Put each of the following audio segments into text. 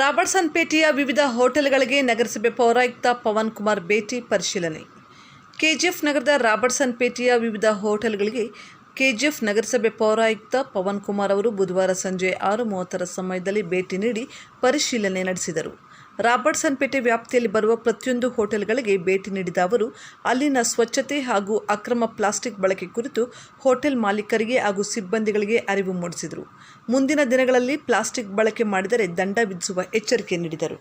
Robertson ಪೇಟೆಯ ವಿವಿಧ ಹೋಟೆಲ್ಗಳಿಗೆ ನಗರಸಭೆ ಪೌರಾಯುಕ್ತ ಪವನ್ ಕುಮಾರ್ ಭೇಟಿ ಪರಿಶೀಲನೆ. ಕೆಜಿಎಫ್ ನಗರದ ರಾಬರ್ಟ್ಸನ್ ಪೇಟೆಯ ವಿವಿಧ ಹೋಟೆಲ್ಗಳಿಗೆ ಕೆಜಿಎಫ್ ನಗರಸಭೆ ಪೌರಾಯುಕ್ತ ಪವನ್ ಕುಮಾರ್ ಅವರು ಬುಧವಾರ ಸಂಜೆ ಆರು ಮೂವತ್ತರ ಸಮಯದಲ್ಲಿ ಭೇಟಿ ನೀಡಿ ಪರಿಶೀಲನೆ ನಡೆಸಿದರು. ರಾಬರ್ಟ್ಸನ್ ಪೇಟೆ ವ್ಯಾಪ್ತಿಯಲ್ಲಿ ಬರುವ ಪ್ರತಿಯೊಂದು ಹೋಟೆಲ್ಗಳಿಗೆ ಭೇಟಿ ನೀಡಿದ ಅವರು, ಅಲ್ಲಿನ ಸ್ವಚ್ಛತೆ ಹಾಗೂ ಅಕ್ರಮ ಪ್ಲಾಸ್ಟಿಕ್ ಬಳಕೆ ಕುರಿತು ಹೋಟೆಲ್ ಮಾಲೀಕರಿಗೆ ಹಾಗೂ ಸಿಬ್ಬಂದಿಗಳಿಗೆ ಅರಿವು ಮೂಡಿಸಿದರು. ಮುಂದಿನ ದಿನಗಳಲ್ಲಿ ಪ್ಲಾಸ್ಟಿಕ್ ಬಳಕೆ ಮಾಡಿದರೆ ದಂಡ ವಿಧಿಸುವ ಎಚ್ಚರಿಕೆ ನೀಡಿದರು.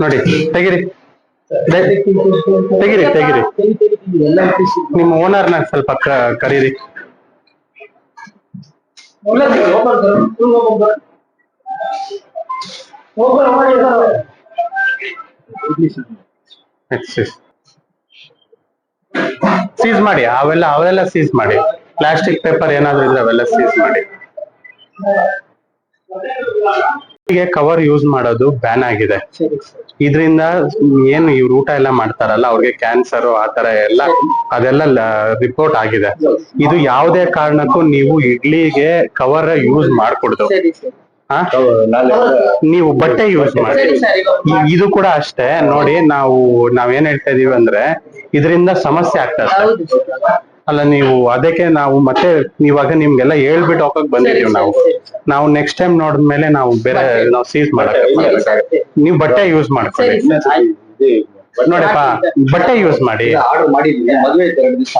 ನೋಡಿ, ತೆಗಿರಿ. ತೆಗಿರಿ ತೆಗಿರಿ. ನಿಮ್ಮ ಓನರ್ನ ಸ್ವಲ್ಪ ಕರೀರಿ. ಸೀಸ್ ಮಾಡಿ, ಅವೆಲ್ಲ ಅವೆಲ್ಲ ಸೀಸ್ ಮಾಡಿ. ಪ್ಲಾಸ್ಟಿಕ್ ಪೇಪರ್ ಏನಾದ್ರು ಇದ್ರೆ ಅವೆಲ್ಲ ಸೀಸ್ ಮಾಡಿ. ಕವರ್ ಯೂಸ್ ಮಾಡೋದು ಬ್ಯಾನ್ ಆಗಿದೆ. ಇದರಿಂದ ಏನು ಇವ್ರು ಊಟ ಎಲ್ಲ ಮಾಡ್ತಾರಲ್ಲ ಅವ್ರಿಗೆ ಕ್ಯಾನ್ಸರ್ ಆ ತರ ಎಲ್ಲ ಅದೆಲ್ಲ ರಿಪೋರ್ಟ್ ಆಗಿದೆ. ಇದು ಯಾವುದೇ ಕಾರಣಕ್ಕೂ ನೀವು ಇಡ್ಲಿಗೆ ಕವರ್ ಯೂಸ್ ಮಾಡ್ಕೊಡ್ದು. ಹಾ? ನೀವು ಬಟ್ಟೆ ಯೂಸ್ ಮಾಡಿ. ಇದು ಕೂಡ ಅಷ್ಟೇ. ನೋಡಿ ನಾವು ನಾವೇನ್ ಹೇಳ್ತಾ ಇದೀವಿ ಅಂದ್ರೆ ಇದರಿಂದ ಸಮಸ್ಯೆ ಆಗ್ತದೆ ಅಲ್ಲ ನೀವು ಅದಕ್ಕೆ ನಾವು ಮತ್ತೆ ಇವಾಗ ನಿಮ್ಗೆಲ್ಲ ಹೇಳ್ಬಿಟ್ಟು ಹೋಗಕ್ ಬಂದಿದೀವಿ ನಾವು. ನಾವು ನೆಕ್ಸ್ಟ್ ಟೈಮ್ ನೋಡಿದ್ಮೇಲೆ ನಾವು ಬೇರೆ ನಾವು ಸೀಸ್ ಮಾಡಕ್ ನೀವು ಬಟ್ಟೆ ಯೂಸ್ ಮಾಡ್ಕೊಳ್ಳಿ. ನೋಡಪ್ಪ ಬಟ್ಟೆ ಯೂಸ್ ಮಾಡಿ. ಆರ್ಡರ್ ಮಾಡಿದ್ವಿ ಮದುವೆ ಇತ್ತು ಎರಡು ದಿವಸ.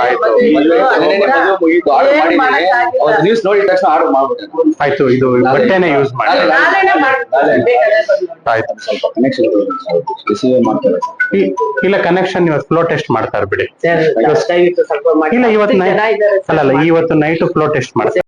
ಆಯ್ತು. ಆರ್ಡರ್ ಮಾಡಿದ್ವಿ ಅವತ್ತು ನ್ಯೂಸ್ ನೋಡಿದ ತಕ್ಷಣ ಆರ್ಡರ್ ಮಾಡ್ಬಿಟ್ಟೆ ಆಯ್ತು ಇದು ಬಟ್ಟೆನೆ ಯೂಸ್ ಮಾಡಿ. ಆಯ್ತು ಸ್ವಲ್ಪ ಕನೆಕ್ಷನ್ ರಿಸೀವ್ ಮಾಡ್ತಾರೆ. ಇ- ಇಲ್ಲ ಕನೆಕ್ಷನ್ ಇವತ್ತು ಫ್ಲೋ ಟೆಸ್ಟ್ ಮಾಡ್ತಾರೆ ಬಿಡಿ. ಇಲ್ಲ ಇವತ್ತು ಅಲ್ಲಲ್ಲ ಅಲ್ಲ ಅಲ್ಲ ಇವತ್ತು ನೈಟ್ ಫ್ಲೋ ಟೆಸ್ಟ್ ಮಾಡ್ತಾರೆ.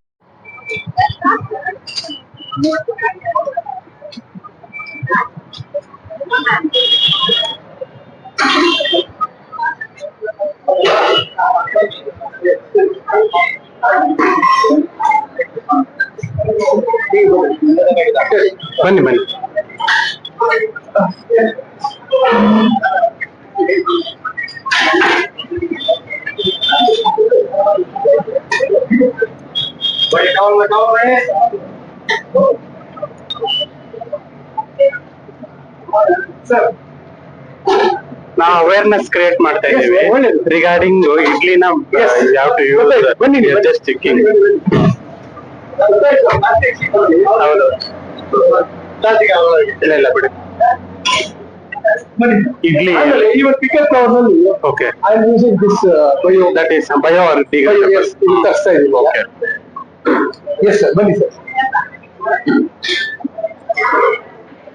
ಬನ್ನಿ ಬನ್ನಿ ನಾವು ಅವೇರ್ನೆಸ್ ಕ್ರಿಯೇಟ್ ಮಾಡ್ತಾ ಇದೀವಿ ರಿಗಾರ್ಡಿಂಗ್ ಇಡ್ಲಿನ ಯಾವ ಟು ಯೂಸ್ ಜಸ್ಟ್ ಚಿಕ್ಕಿಂಗ್ ಹೌದು ಇಲ್ಲ ಇಲ್ಲ ಬಿಡಿ idli. Okay uh. That is bio. Okay sir. Bani, sir.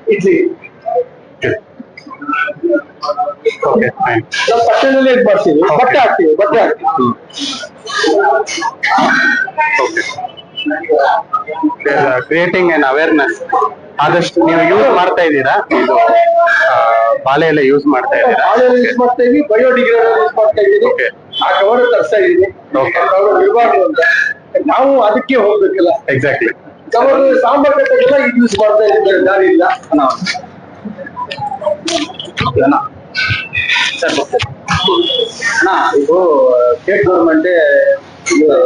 Idli. Okay fine ನಾವು ಪಟ್ಟಣದಲ್ಲಿ ಇದು ಮಾಡ್ತೀವಿ ಬಟ್ಟೆ ಹಾಕ್ತೀವಿ ಬಟ್ಟೆ ಹಾಕ್ತೀವಿ ಓಕೆ ಕ್ರಿಯೇಟಿಂಗ್ ಅನ್ ಅವೇರ್ನೆಸ್ ಆದಷ್ಟು ನೀವು ಯೂಸ್ ಮಾಡ್ತಾ ಇದ್ದೀರಾ? ಇದು ಬಾಳೆ ಎಲ್ಲ ಯೂಸ್ ಮಾಡ್ತಾ ಇದ್ದೀರಾ? ಯೂಸ್ ಮಾಡ್ತಾ ಇದೀವಿ ಬಯೋಡಿಗ್ರೇಡಲ್ ಯೂಸ್ ಮಾಡ್ತಾ ಇದ್ದೀವಿ. ಆ ಕವರ್ ತರಿಸ್ತಾ ಇದೀವಿ ಇರಬಾರ್ದು ಅಂತ. ನಾವು ಅದಕ್ಕೆ ಹೋಗ್ಬೇಕಲ್ಲ. ಎಕ್ಸಾಕ್ಟ್ಲಿ ಕವರ್ ಸಾಂಬಾರ್ ಕಟ್ಟೆಗೆಲ್ಲ ಇದು ಯೂಸ್ ಮಾಡ್ತಾ ಇದ್ದೀವಿ ದಾರಿ ಇಲ್ಲ. ಅಣ್ಣ ಅಣ್ಣ ಸರ್ அண்ணா இப்போ ஸ்டேட் கவர்மெண்ட்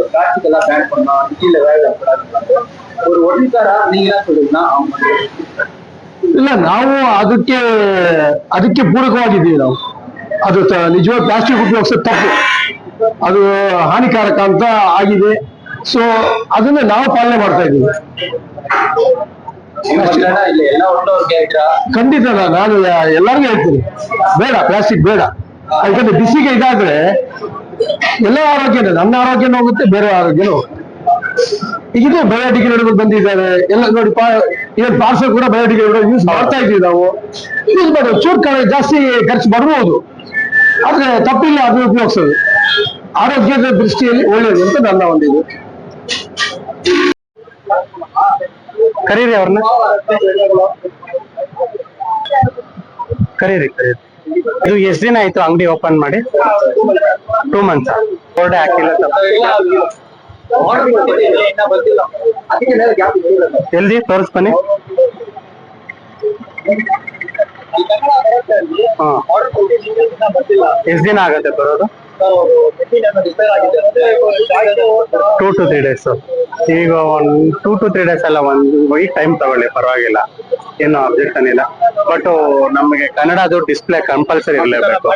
பிளாஸ்டிக் எல்லாம் பேன் பண்ணோம் கீழே வேலை கூடாது ஒரு ஒட்டுக்காரா நீங்க என்ன சொல்றீங்கன்னா அவங்க ಇಲ್ಲ ನಾವು ಅದಕ್ಕೆ ಅದಕ್ಕೆ ಪೂರಕವಾಗಿದ್ದೀವಿ ನಾವು ಅದು ತ- ನಿಜವಾದ ಪ್ಲಾಸ್ಟಿಕ್ ಉಪಯೋಗಿಸೋದು ತಪ್ಪು ಅದು ಹಾನಿಕಾರಕ ಅಂತ ಆಗಿದೆ ಸೊ ಅದನ್ನ ನಾವು ಪಾಲನೆ ಮಾಡ್ತಾ ಇದ್ದೀವಿ ಖಂಡಿತ ನಾನು ಎಲ್ಲರಿಗೂ ಹೇಳ್ತೀನಿ. ಬೇಡ ಪ್ಲಾಸ್ಟಿಕ್ ಬೇಡ. ಯಾಕಂದ್ರೆ ಬಿಸಿಗೆ ಇದಾದ್ರೆ ಎಲ್ಲ ಆರೋಗ್ಯನೇ, ನನ್ನ ಆರೋಗ್ಯನೂ ಹೋಗುತ್ತೆ, ಬೇರೆ ಆರೋಗ್ಯನೂ ಈಗ ಇದು ಬಯೋಡಿಗ್ರೇಡಬಲ್ ಬಂದಿದ್ದಾರೆ. ಎಲ್ಲ ನೋಡಿ ಇವತ್ತು ಪಾರ್ಸಲ್ ಕೂಡ ಬಯೋಡಿಗ್ರೇಡಬಲ್ ಯೂಸ್ ಮಾಡ್ತಾ ಇದ್ವಿ ನಾವು. ಯೂಸ್ ಮಾಡೋದು ಚೂರು ಕಡೆ ಜಾಸ್ತಿ ಖರ್ಚು ಬರ್ಬೋದು. ಆದ್ರೆ ತಪ್ಪಿಲ್ಲ, ಅದು ಉಪಯೋಗಿಸೋದು. ಆರೋಗ್ಯದ ದೃಷ್ಟಿಯಲ್ಲಿ ಒಳ್ಳೇದು ಅಂತ ನನ್ನ ಒಂದಿದೆ ಕರೀರಿ ಅವ್ರನ್ನ. ಕರೀರಿ ಕರೀರಿ. ಇದು ಎಷ್ಟು ದಿನ ಆಯ್ತು ಅಂಗಡಿ ಓಪನ್ ಮಾಡಿ? ಟೂ ಮಂತ್ಸ್ ಫೋರ್ ಡೇ ಹಾಕಿಲ್ಲ ಎಲ್ದಿ, ತೋರಿಸ್ ಬನ್ನಿ. ಎಷ್ಟು ದಿನ ಆಗತ್ತೆ ಬರೋದು? ಸರ್ ಅವರು ಮೆಷಿನ್ ಏನೋ ಆಗಿದೆ ಅಂದ್ರೆ ಟೂ ಟು ತ್ರೀ ಡೇಸ್ ಈಗ ಒಂದ್ ಟೂ ಟು ತ್ರೀ ಡೇಸ್ ಅಲ್ಲ ಒಂದು ವೈಟ್ ಟೈಮ್ ತಗೊಳ್ಳಿ ಪರವಾಗಿಲ್ಲ. ಏನು ಅಬ್ಜೆಕ್ಷನ್ ಇಲ್ಲ. ಬಟ್ ನಮಗೆ ಕನ್ನಡದು ಡಿಸ್ಪ್ಲೇ ಕಂಪಲ್ಸರಿ ಇರಲೇಬೇಕು.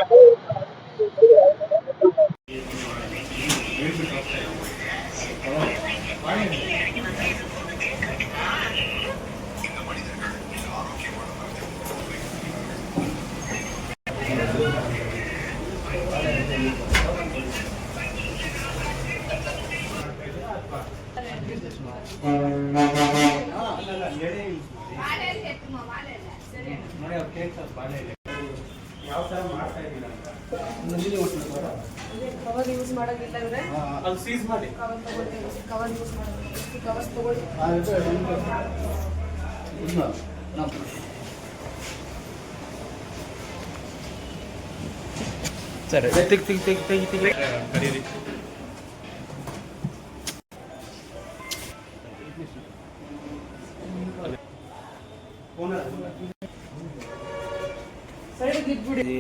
ಕವರ್ ಯೂಸ್ ಮಾಡೋದಿಲ್ಲ ಇವ್ರೆ ಕವರ್ ತಗೊಳ್ಳಿ ಕವರ್ ಯೂಸ್ ಮಾಡೋದು ಕವರ್ಸ್ ತಗೊಳ್ಳಿ.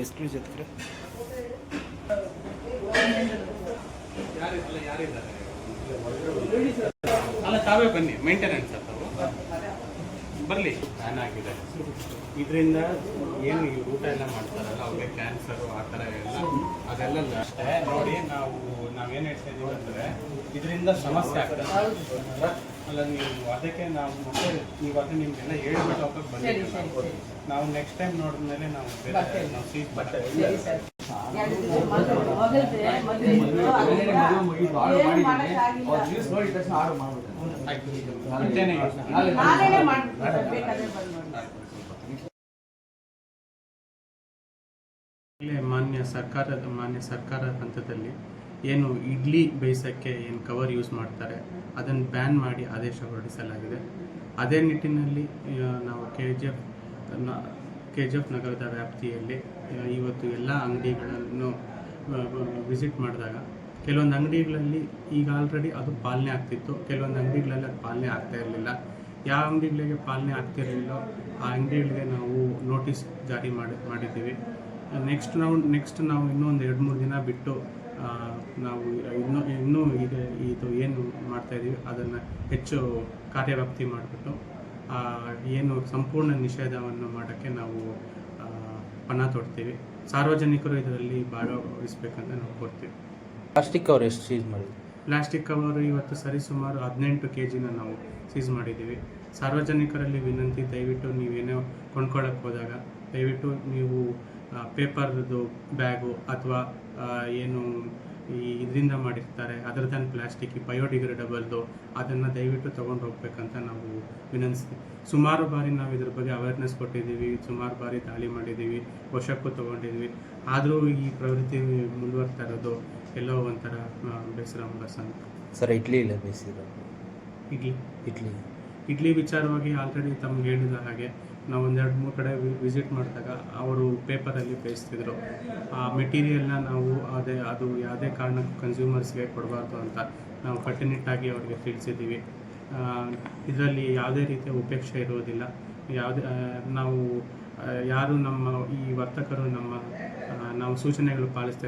ಸೈಡ್ ಇದ್ಬಿಡಿ ಅಲ್ಲ, ತಾವೇ ಬನ್ನಿ ಮೇಂಟೆನೆನ್ಸ್ ಬರಲಿ. ಬ್ಯಾನ್ ಆಗಿದೆ. ಇದರಿಂದ ಏನು ಈ ಊಟ ಎಲ್ಲ ಮಾಡ್ತಾರಲ್ಲ, ಅವ್ರಿಗೆ ಕ್ಯಾನ್ಸರು ಆ ಥರ ಎಲ್ಲ ಅದೆಲ್ಲ ಅಷ್ಟೇ. ನೋಡಿ, ನಾವು ನಾವೇನು ಹೇಳ್ತಾ ಇದೀವಿ ಅಂದರೆ, ಇದರಿಂದ ಸಮಸ್ಯೆ ಆಗ್ತದೆ. ಅಲ್ಲ ನೀವು ಅದಕ್ಕೆ ನಾವು ಮತ್ತೆ ನೀವು ನಿಮ್ಗೆಲ್ಲ ಹೇಳ್ಬಿಟ್ಟು ಹೋಗಕ್ಕೆ ಬಂದಿದ್ದೀವಿ ನಾವು ನೆಕ್ಸ್ಟ್ ಟೈಮ್ ನೋಡಿದ್ಮೇಲೆ ನಾವು ಬೇರೆ ನಾವು ಸೀಟ್ ಬರ್ತೇವೆ ಮತ್ತೇನೆ ಈಗಲೇ ಮಾನ್ಯ ಸರ್ಕಾರದ ಮಾನ್ಯ ಸರ್ಕಾರ ಹಂತದಲ್ಲಿ ಏನು ಇಡ್ಲಿ ಬೇಯಿಸೋಕ್ಕೆ ಏನು ಕವರ್ ಯೂಸ್ ಮಾಡ್ತಾರೆ, ಅದನ್ನು ಬ್ಯಾನ್ ಮಾಡಿ ಆದೇಶ ಹೊರಡಿಸಲಾಗಿದೆ. ಅದೇ ನಿಟ್ಟಿನಲ್ಲಿ ನಾವು K G F K G F ನಗರದ ವ್ಯಾಪ್ತಿಯಲ್ಲಿ ಇವತ್ತು ಎಲ್ಲ ಅಂಗಡಿಗಳನ್ನು ವಿಸಿಟ್ ಮಾಡಿದಾಗ, ಕೆಲವೊಂದು ಅಂಗಡಿಗಳಲ್ಲಿ ಈಗ ಆಲ್ರೆಡಿ ಅದು ಪಾಲನೆ ಆಗ್ತಿತ್ತು. ಕೆಲವೊಂದು ಅಂಗಡಿಗಳಲ್ಲಿ ಅದು ಪಾಲನೆ ಆಗ್ತಾ ಇರಲಿಲ್ಲ. ಯಾವ ಅಂಗಡಿಗಳಿಗೆ ಪಾಲನೆ ಆಗ್ತಿರಲಿಲ್ಲೋ ಆ ಅಂಗಡಿಗಳಿಗೆ ನಾವು ನೋಟಿಸ್ ಜಾರಿ ಮಾಡಿ, ಮಾಡಿದ್ದೀವಿ. ನೆಕ್ಸ್ಟ್ ನಾವು ನೆಕ್ಸ್ಟ್ ನಾವು ಇನ್ನೊಂದು ಎರಡು ಮೂರು ದಿನ ಬಿಟ್ಟು ನಾವು ಇನ್ನೂ ಇನ್ನೂ ಈಗ ಇದು ಏನು ಮಾಡ್ತಾ ಇದೀವಿ ಅದನ್ನು ಹೆಚ್ಚು ಕಾರ್ಯವ್ಯಾಪ್ತಿ ಮಾಡಿಬಿಟ್ಟು ಏನು ಸಂಪೂರ್ಣ ನಿಷೇಧವನ್ನು ಮಾಡೋಕ್ಕೆ ನಾವು ಪಣ ತೊಡ್ತೀವಿ. ಸಾರ್ವಜನಿಕರು ಇದರಲ್ಲಿ ಭಾಗವಹಿಸ್ಬೇಕಂತ ನಾವು ಕೊಡ್ತೀವಿ ಪ್ಲಾಸ್ಟಿಕ್ ಕವರ್ ಎಷ್ಟು ಸೀಸ್ ಮಾಡಿದ್ವಿ ಪ್ಲಾಸ್ಟಿಕ್ ಕವರು ಇವತ್ತು ಸರಿಸುಮಾರು ಹದಿನೆಂಟು ಕೆ ಜಿನ ನಾವು ಸೀಸ್ ಮಾಡಿದ್ದೀವಿ. ಸಾರ್ವಜನಿಕರಲ್ಲಿ ವಿನಂತಿ ದಯವಿಟ್ಟು ನೀವೇನೋ ಕೊಂಡ್ಕೊಳ್ಳೋಕೆ ಹೋದಾಗ ದಯವಿಟ್ಟು ನೀವು ಪೇಪರ್ದು ಬ್ಯಾಗು ಅಥವಾ ಏನು ಈ ಇದರಿಂದ ಮಾಡಿರ್ತಾರೆ ಅದರ ದನ್ ಪ್ಲಾಸ್ಟಿಕ್ ಬಯೋಡಿಗ್ರೇಡಬಲ್ದು ಅದನ್ನು ದಯವಿಟ್ಟು ತೊಗೊಂಡು ಹೋಗ್ಬೇಕಂತ ನಾವು ವಿನಂತಿಸ್ತೀವಿ. ಸುಮಾರು ಬಾರಿ ನಾವು ಇದ್ರ ಬಗ್ಗೆ ಅವೇರ್ನೆಸ್ ಕೊಟ್ಟಿದ್ದೀವಿ ಸುಮಾರು ಬಾರಿ ದಾಳಿ ಮಾಡಿದ್ದೀವಿ ವಶಕ್ಕೂ ತೊಗೊಂಡಿದ್ದೀವಿ. ಆದರೂ ಈ ಪ್ರವೃತ್ತಿ ಮುಂದುವರ್ತಾ ಇರೋದು ಎಲ್ಲೋ ಒಂಥರ ಬೇಸರ ಅಂತ ಸರ್ ಇಡ್ಲಿ ಇಲ್ಲ ಬೇಸಿರೋ ಇಡ್ಲಿ. ಇಡ್ಲಿ. ಇಡ್ಲಿ ವಿಚಾರವಾಗಿ ಆಲ್ರೆಡಿ ತಮ್ಗೆ ಹೇಳಿದ ಹಾಗೆ ನಾವು ಒಂದೆರಡು ಮೂರು ಕಡೆ ವಿಸಿಟ್ ಮಾಡಿದಾಗ ಅವರು ಪೇಪರಲ್ಲಿ ಬೇಯಿಸ್ತಿದ್ರು. ಆ ಮೆಟೀರಿಯಲ್ನ ನಾವು ಅದೇ, ಅದು ಯಾವುದೇ ಕಾರಣಕ್ಕೂ ಕನ್ಸ್ಯೂಮರ್ಸ್ಗೆ ಕೊಡಬಾರ್ದು ಅಂತ ನಾವು ಕಟ್ಟುನಿಟ್ಟಾಗಿ ಅವ್ರಿಗೆ ತಿಳಿಸಿದ್ದೀವಿ. ಇದರಲ್ಲಿ ಯಾವುದೇ ರೀತಿಯ ಉಪೇಕ್ಷೆ ಇರುವುದಿಲ್ಲ. ಯಾವುದೇ ನಾವು ಯಾರು ನಮ್ಮ ಈ ವರ್ತಕರು ನಮ್ಮ ನಾವು ಸೂಚನೆಗಳು ಪಾಲಿಸ್ತಾ